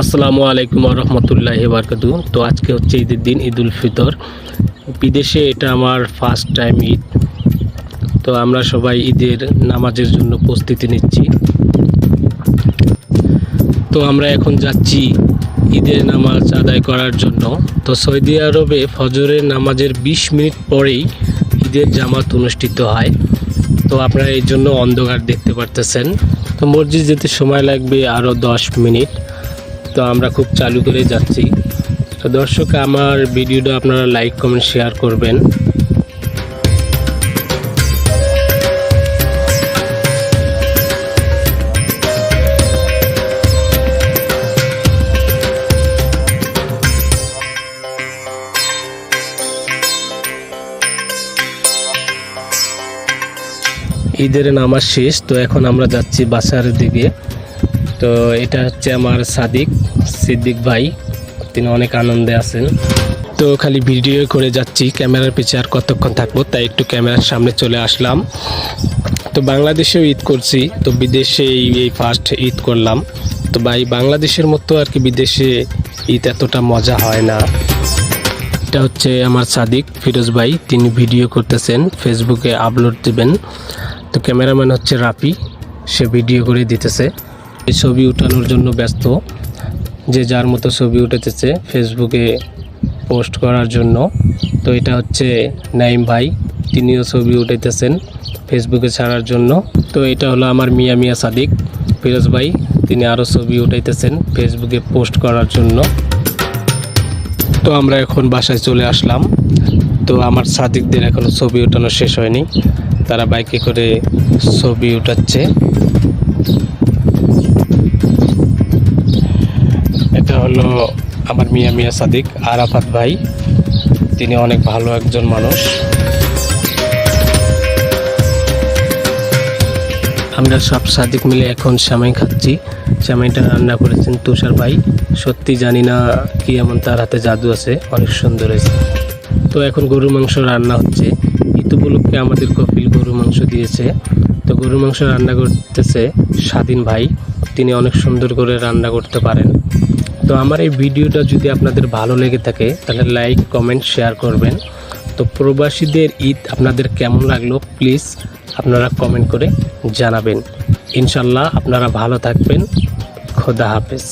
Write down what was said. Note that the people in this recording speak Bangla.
আসসালামু আলাইকুম রহমতুল্লাহ বারকাতু তো আজকে হচ্ছে ঈদের দিন ঈদ উল ফিতর। বিদেশে এটা আমার ফার্স্ট টাইম ঈদ। তো আমরা সবাই ঈদের নামাজের জন্য প্রস্তুতি নিচ্ছি। তো আমরা এখন যাচ্ছি ঈদের নামাজ আদায় করার জন্য। তো সৌদি আরবে ফজরের নামাজের ২০ মিনিট পরেই ঈদের জামাত অনুষ্ঠিত হয়। তো আপনারা এই জন্য অন্ধকার দেখতে পারতেছেন। তো মসজিদ যেতে সময় লাগবে আরও দশ মিনিট। তো আমরা খুব চালু করে যাচ্ছি। তো দর্শক, আমার ভিডিওটা আপনারা লাইক কমেন্ট শেয়ার করবেন। ঈদের নামাজ শেষ, তো এখন আমরা যাচ্ছি বাসার দিকে। তো এটা হচ্ছে আমার সাদিক, সিদ্দিক ভাই। তিনি অনেক আনন্দে আছেন। তো খালি ভিডিও করে যাচ্ছি, ক্যামেরার পিছে আর কতক্ষণ থাকব, তাই একটু ক্যামেরার সামনে চলে আসলাম। তো বাংলাদেশেও ঈদ করছি, তো বিদেশে এই ফার্স্ট ঈদ করলাম। তো ভাই, বাংলাদেশের মতো আর কি বিদেশে ঈদ এতটা মজা হয় না। এটা হচ্ছে আমার সাদিক, ফিরোজ ভাই, তিনি ভিডিও করতেছেন ফেসবুকে আপলোড দিবেন। তো ক্যামেরাম্যান হচ্ছে রাফি, সে ভিডিও করে দিতেছে। ছবি উঠানোর জন্য ব্যস্ত, যে যার মতো ছবি উঠেতেছে ফেসবুকে পোস্ট করার জন্য। তো এটা হচ্ছে নাইম ভাই, তিনিও ছবি উঠাইতেছেন ফেসবুকে ছাড়ার জন্য। তো এটা হলো আমার মিয়া মিয়া সাদিক ফিরোজ ভাই, তিনি আরও ছবি উঠাইতেছেন ফেসবুকে পোস্ট করার জন্য। তো আমরা এখন বাসায় চলে আসলাম। তো আমার সাদিকদের এখনও ছবি উঠানো শেষ হয়নি, তারা বাইকে করে ছবি উঠাচ্ছে। হলো আমার মিয়া মিয়া সাদিক, আরাফাত ভাই। তিনি অনেক ভালো একজন মানুষ। আমরা সব সাদিক মিলে এখন শ্যামাই খাচ্ছি। শ্যামাইটা রান্না করেছেন তুষার ভাই। সত্যি জানি না কি এমন তার হাতে জাদু আছে, অনেক সুন্দর হয়েছে। তো এখন গরু মাংস রান্না হচ্ছে। ঈদ উপলক্ষে আমাদের কপিল গরু মাংস দিয়েছে। তো গরু মাংস রান্না করতেছে স্বাধীন ভাই। তিনি অনেক সুন্দর করে রান্না করতে পারেন। তো আমার এই ভিডিওটা যদি আপনাদের ভালো লেগে থাকে, তাহলে লাইক কমেন্ট শেয়ার করবেন। তো প্রবাসীদের ঈদ আপনাদের কেমন লাগল প্লিজ আপনারা কমেন্ট করে জানাবেন। ইনশাল্লাহ আপনারা ভালো থাকবেন। খোদা হাফেজ।